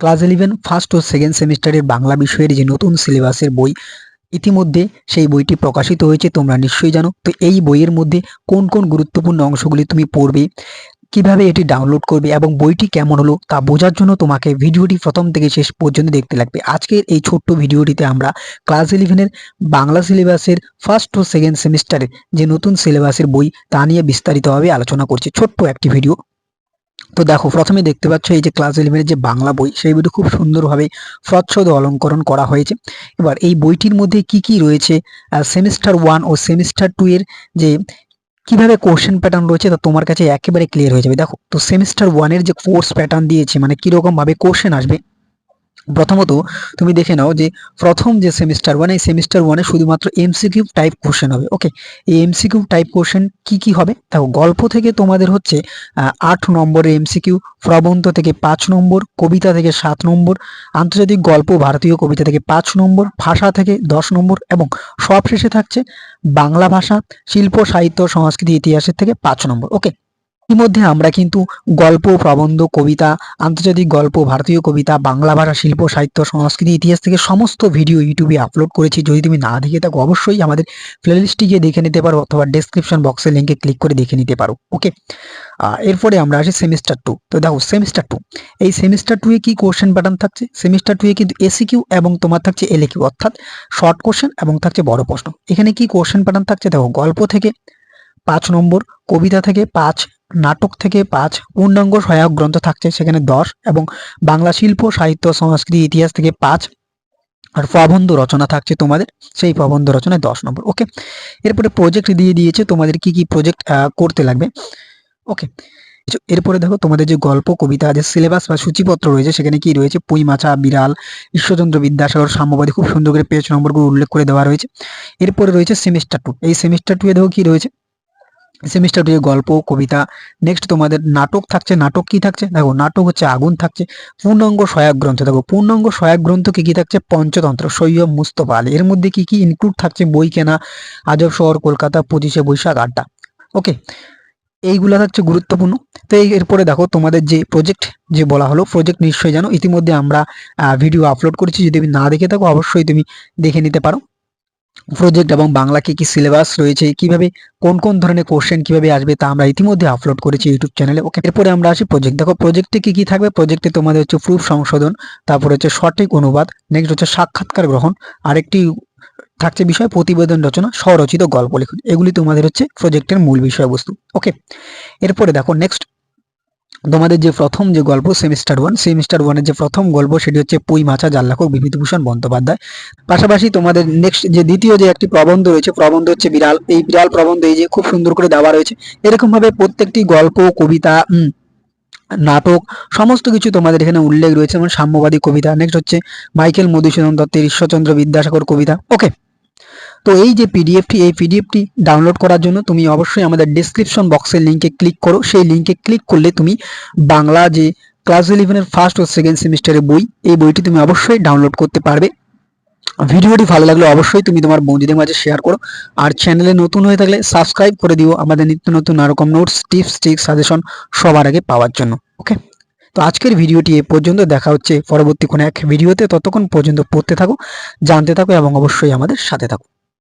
Class eleven, first ও second সেমিস্টারের বাংলা বিষয়ের যে নতুন সিলেবাসের বই, ইতিমধ্যে সেই বইটি প্রকাশিত হয়েছে, তোমরা নিশ্চয়ই জানো। তো এই বইয়ের মধ্যে কোন কোন গুরুত্বপূর্ণ অংশগুলি তুমি পড়বে, কীভাবে এটি ডাউনলোড করবে এবং বইটি কেমন হলো তা বোঝার জন্য তোমাকে ভিডিওটি প্রথম থেকে শেষ পর্যন্ত দেখতে লাগবে। আজকের এই ছোট্ট ভিডিওটিতে আমরা ক্লাস ইলেভেনের বাংলা সিলেবাসের ফার্স্ট ও সেকেন্ড সেমিস্টারের যে নতুন সিলেবাসের বই তা নিয়ে বিস্তারিতভাবে আলোচনা করছি। ছোট্ট একটি ভিডিও। তো দেখো, প্রথমে দেখতে পাচ্ছ এই যে ক্লাস ইলেভেনের যে বাংলা বই, সেই বইটি খুব সুন্দরভাবে স্বচ্ছদ অলঙ্করণ করা হয়েছে। এবার এই বইটির মধ্যে কি কি রয়েছে? সেমিস্টার ওয়ান ও সেমিস্টার টু এর যে কীভাবে কোশ্চেন প্যাটার্ন রয়েছে তা তোমার কাছে একেবারে ক্লিয়ার হয়ে যাবে। দেখো, তো সেমিস্টার ওয়ানের যে কোর্স প্যাটার্ন দিয়েছে মানে কীরকমভাবে কোশ্চেন আসবে প্রথমত, তুমি দেখে নাও যে প্রথম যে সেমিস্টার ওয়ান এই সেমিস্টার ওয়ানে শুধুমাত্র এমসিকিউ টাইপ কোশ্চেন হবে ওকে এই এমসিকিউ টাইপ কোশ্চেন কি কি হবে? দেখো, গল্প থেকে তোমাদের হচ্ছে আট নম্বরের এমসিকিউ প্রবন্ধ থেকে পাঁচ নম্বর, কবিতা থেকে সাত নম্বর, আন্তর্জাতিক গল্প, ভারতীয় কবিতা থেকে পাঁচ নম্বর, ভাষা থেকে দশ নম্বর এবং সবশেষে থাকছে বাংলা ভাষা, শিল্প, সাহিত্য, সংস্কৃতি, ইতিহাসের থেকে পাঁচ নম্বর ওকে ইতিমধ্যে আমরা কিন্তু গল্প, প্রবন্ধ, কবিতা, আন্তর্জাতিক গল্প, ভারতীয় কবিতা, বাংলা ভাষা, শিল্প, সাহিত্য, সংস্কৃতি, ইতিহাস থেকে সমস্ত ভিডিও ইউটিউবে আপলোড করেছি। যদি তুমি না দেখে থাকো, অবশ্যই আমাদের প্লেলিস্টে গিয়ে দেখে নিতে পারো অথবা ডেসক্রিপশন বক্সের লিঙ্কে ক্লিক করে দেখে নিতে পারো। ওকে এরপরে আমরা আসি সেমিস্টার টু তো দেখো সেমিস্টার টু এই সেমিস্টার টুয়ে কি কোশ্চেন প্যাটার্ন থাকছে? সেমিস্টার টুয়ে কিন্তু এসিকিউ এবং তোমার থাকছে এলএকিউ অর্থাৎ শর্ট কোশ্চেন এবং থাকছে বড় প্রশ্ন। এখানে কি কোশ্চেন প্যাটার্ন থাকছে? দেখো, গল্প থেকে পাঁচ নম্বর, কবিতা থেকে পাঁচ নাটক থেকে পাঁচ পূর্ণাঙ্গ সহায়ক গ্রন্থ থাকছে, সেখানে দশ এবং বাংলা শিল্প, সাহিত্য, সংস্কৃতি, ইতিহাস থেকে পাঁচ। আর প্রবন্ধ রচনা থাকছে তোমাদের, সেই প্রবন্ধ রচনায় দশ নম্বর। ওকে, এরপরে প্রজেক্ট দিয়ে দিয়েছে, তোমাদের কি কি প্রজেক্ট করতে লাগবে? ওকে এরপরে দেখো, তোমাদের যে গল্প, কবিতা, যে সিলেবাস বা সূচিপত্র রয়েছে, সেখানে কি রয়েছে? পুঁই মাছা, বিড়াল, ঈশ্বরচন্দ্র বিদ্যাসাগর, সাম্যবাদী, খুব সুন্দর করে পেজ নম্বরগুলো উল্লেখ করে দেওয়া রয়েছে। এরপরে রয়েছে সেমিস্টার টু এই সেমিস্টার টু এ দেখো কি রয়েছে? সেমিস্টার টু গল্প, কবিতা। নেক্সট তোমাদের নাটক থাকছে। নাটক কি থাকছে? দেখো, নাটক হচ্ছে আগুন থাকছে। পূর্ণাঙ্গ সহায়ক গ্রন্থ দেখো, পূর্ণাঙ্গ সহায়ক গ্রন্থ কি কি থাকছে? পঞ্চতন্ত্র সৈয়দ মুস্তফা এর মধ্যে কি কি ইনক্লুড থাকছে? বই কেনা, আজব শহর, কলকাতা, পঁচিশে বৈশাখ, আড্ডা। ওকে এইগুলো থাকছে গুরুত্বপূর্ণ। তো এরপরে দেখো, তোমাদের যে প্রজেক্ট যে বলা হলো প্রজেক্ট নিশ্চয়ই জানো। ইতিমধ্যে আমরা ভিডিও আপলোড করেছি। যদি তুমি না দেখে থাকো, অবশ্যই তুমি দেখে নিতে পারো। প্রজেক্ট এবং বাংলা কি কি সিলেবাস রয়েছে, কীভাবে কোন কোন ধরনের কোশ্চেন কীভাবে আসবে তা আমরা ইতিমধ্যে আপলোড করেছি ইউটিউব চ্যানেলে ওকে এরপরে আমরা আসি প্রজেক্ট দেখো প্রজেক্টে কি কি থাকবে? প্রজেক্টে তোমাদের হচ্ছে প্রুফ সংশোধন, তারপর হচ্ছে সঠিক অনুবাদ নেক্সট হচ্ছে সাক্ষাৎকার গ্রহণ, আরেকটি থাকছে বিষয় প্রতিবেদন রচনা, স্বরচিত গল্প লিখন। এগুলি তোমাদের হচ্ছে প্রজেক্টের মূল বিষয়বস্তু। ওকে এরপরে দেখো নেক্সট তোমাদের যে প্রথম যে গল্প সেমিস্টার ওয়ান সেমিস্টার ওয়ানের যে প্রথম গল্প, সেটি হচ্ছে পুই মাছা জাল্লাখক বিভূতিভূষণ বন্দ্যোপাধ্যায়। পাশাপাশি তোমাদের নেক্সট যে দ্বিতীয় যে একটি প্রবন্ধ রয়েছে, প্রবন্ধ হচ্ছে বিড়াল। এই বিড়াল প্রবন্ধ এই যে খুব সুন্দর করে দেওয়া রয়েছে। এরকমভাবে প্রত্যেকটি গল্প, কবিতা নাটক, সমস্ত কিছু তোমাদের এখানে উল্লেখ রয়েছে, যেমন সাম্যবাদী কবিতা নেক্সট হচ্ছে মাইকেল মধুসূদন দত্তের ঈশ্বরচন্দ্র বিদ্যাসাগর কবিতা। ওকে তো এই যে পিডিএফটি এই পিডিএফটি ডাউনলোড করার জন্য তুমি অবশ্যই আমাদের ডিসক্রিপশন বক্সের লিঙ্কে ক্লিক করো। সেই লিঙ্কে ক্লিক করলে তুমি বাংলা যে ক্লাস ইলেভেনের ফার্স্ট ও সেকেন্ড সেমিস্টারের বই, এই বইটি তুমি অবশ্যই ডাউনলোড করতে পারবে। ভিডিওটি ভালো লাগলে অবশ্যই তুমি তোমার বন্ধুদের মাঝে শেয়ার করো। আর চ্যানেলে নতুন হয়ে থাকলে সাবস্ক্রাইব করে দিও আমাদের নিত্য নতুন নারকম নোটস টিপস টিক্স সাজেশন সবার আগে পাওয়ার জন্য ওকে তো আজকের ভিডিওটি এ পর্যন্ত দেখা হচ্ছে পরবর্তী কোনো এক ভিডিওতে। ততক্ষণ পর্যন্ত পড়তে থাকো, জানতে থাকো এবং অবশ্যই আমাদের সাথে থাকো।